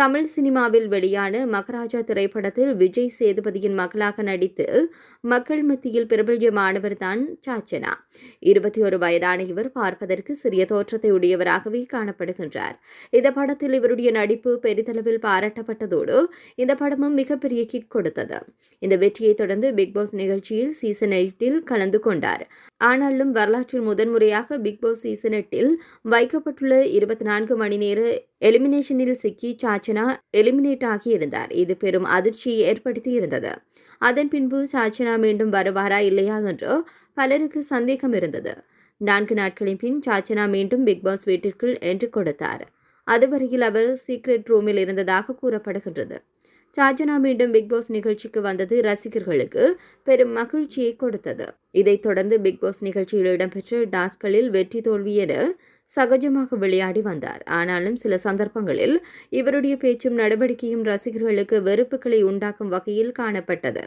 தமிழ் சினிமாவில் வெளியான மகராஜா திரைப்படத்தில் விஜய் சேதுபதியின் மகளாக நடித்து மக்கள் மத்தியில் பிரபல்யமானவர் தான் சாச்சனா. இருபத்தி ஒரு வயதான இவர் பார்ப்பதற்கு சிறிய தோற்றத்தை உடையவராகவே காணப்படுகின்றார். இந்த படத்தில் இவருடைய நடிப்பு பெரிதளவில் பாராட்டப்பட்டதோடு இந்த படமும் மிகப்பெரிய கிட் கொடுத்தது. இந்த வெற்றியை தொடர்ந்து பிக் பாஸ் நிகழ்ச்சியில் சீசன் எயிட்டில் கலந்து கொண்டார். ஆனாலும் வரலாற்றில் முதன்முறையாக பிக்பாஸ் சீசன் எட்டில் வைக்கப்பட்டுள்ள இருபத்தி நான்கு மணி நேர எலிமினேஷனில் சிக்கி சாச்சனா எலிமினேட் ஆகியிருந்தார். இது பெரும் அதிர்ச்சியை ஏற்படுத்தி இருந்தது அதன் பின்பு சாச்சனா மீண்டும் வருவாரா இல்லையா என்று பலருக்கு சந்தேகம் இருந்தது. நான்கு நாட்களின் பின் சாச்சனா மீண்டும் பிக் பாஸ் வீட்டிற்குள் என்று கொடுத்தார். அதுவரையில் அவர் சீக்ரெட் ரூமில் இருந்ததாக கூறப்படுகின்றது. சாஜனா மீண்டும் பிக் பாஸ் நிகழ்ச்சிக்கு வந்தது ரசிகர்களுக்கு பெரும் மகிழ்ச்சியை கொடுத்தது. இதைத் தொடர்ந்து பிக் பாஸ் நிகழ்ச்சியில் இடம்பெற்ற டாஸ்களில் வெற்றி தோல்வி என சகஜமாக விளையாடி வந்தார். ஆனாலும் சில சந்தர்ப்பங்களில் இவருடைய பேச்சும் நடவடிக்கையும் ரசிகர்களுக்கு வெறுப்புகளை உண்டாக்கும் வகையில் காணப்பட்டது.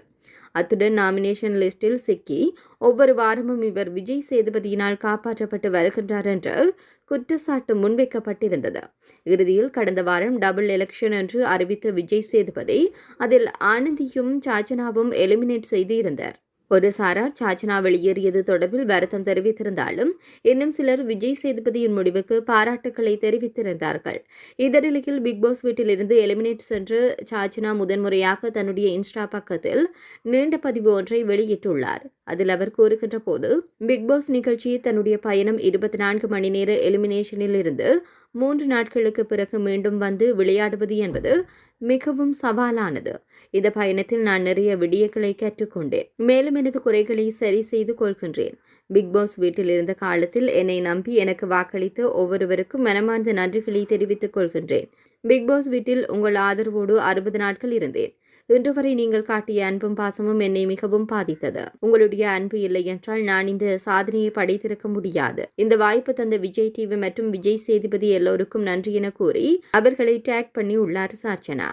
அத்துடன் நாமினேஷன் லிஸ்டில் சிக்கி ஒவ்வொரு வாரமும் இவர் விஜய் சேதுபதியினால் காப்பாற்றப்பட்டு வருகின்றார் என்ற குற்றச்சாட்டு முன்வைக்கப்பட்டிருந்தது. இறுதியில் கடந்த வாரம் டபுள் எலெக்ஷன் என்று அறிவித்த விஜய் சேதுபதி அதில் ஆனந்தியும் சாச்சனாவும் எலிமினேட் செய்திருந்தார். இருந்தார் சாரார் சாச்சனா வெளியேறியது தொடர்பில் வருத்தம் தெரிவித்திருந்தாலும் இன்னும் சிலர் விஜய் சேதுபதியின் முடிவுக்கு பாராட்டுக்களை தெரிவித்திருந்தார்கள். இந்த நிலையில் பிக் பாஸ் வீட்டிலிருந்து எலிமினேட் சென்று சாச்சனா முதன்முறையாக தன்னுடைய இன்ஸ்டா பக்கத்தில் நீண்ட பதிவு ஒன்றை வெளியிட்டுள்ளார். அதில் அவர் கூறுகின்ற போது பிக் பாஸ் நிகழ்ச்சி தன்னுடைய பயணம் இருபத்தி நான்கு மணி நேர எலிமினேஷனில் இருந்து மூன்று நாட்களுக்கு பிறகு மீண்டும் வந்து விளையாடுவது என்பது மிகவும் சவாலானது. இந்த பயணத்தில் நான் நிறைய விடியங்களை கற்றுக்கொண்டேன். மேலும் எனது குறைகளை சரி செய்து கொள்கின்றேன். பிக் பாஸ் வீட்டில் இருந்த காலத்தில் என்னை நம்பி எனக்கு வாக்களித்த ஒவ்வொருவருக்கும் மனமார்ந்த நன்றிகளை தெரிவித்துக் கொள்கின்றேன். பிக் பாஸ் வீட்டில் உங்கள் ஆதரவோடு அறுபது நாட்கள் இருந்தேன். இன்று வரை நீங்கள் காட்டிய அன்பும் பாசமும் என்னை மிகவும் பாதித்தது. உங்களுடைய அன்பு இல்லை என்றால் நான் இந்த சாதனையை படைத்திருக்க முடியாது. இந்த வாய்ப்பு தந்த விஜய் டிவி மற்றும் விஜய் சேதுபதி எல்லோருக்கும் நன்றி என கூறி அவர்களை டேக் பண்ணி உள்ளார் சார்ச்சனா